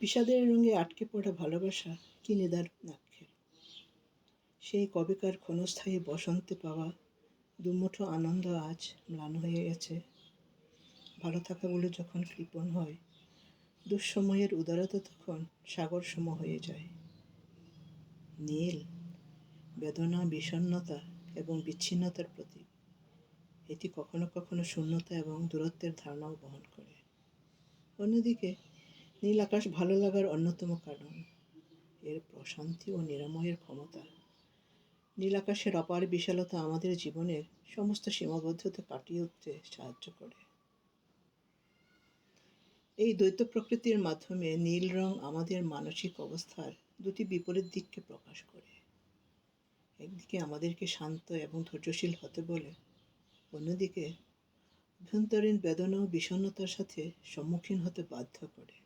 বিষাদের রঙে আটকে পড়া ভালোবাসা কি নিদারুণ আক্ষেপ সেই কবেকার ক্ষণস্থায়ী বসন্তে পাওয়া দুমুঠো আনন্দ আজ ম্লান হয়ে গেছে। ভালো থাকাগুলো যখন কৃপণ হয়, দুঃসময়ের উদারতা তখন সাগর সম হয়ে যায়। নীল, বেদনা, বিষণ্ণতা এবং বিচ্ছিন্নতার প্রতীক, এটি কখনো কখনো শূন্যতা এবং দূরত্বের ধারণাও বহন করে। অন্যদিকে নীল আকাশ ভালো লাগার অন্যতম কারণ, এর প্রশান্তি ও নিরাময়ের ক্ষমতা। নীল আকাশের অপার বিশালতা আমাদের জীবনের সমস্ত সীমাবদ্ধতা কাটিয়ে উঠতে সাহায্য করে। এই দ্বৈত প্রকৃতির মাধ্যমে নীল রং আমাদের মানসিক অবস্থার দুটি বিপরীত দিককে প্রকাশ করে। একদিকে আমাদেরকে শান্ত এবং ধৈর্যশীল হতে বলে, অন্যদিকে অভ্যন্তরীণ বেদনা ও বিষণ্ণতার সাথে সম্মুখীন হতে বাধ্য করে।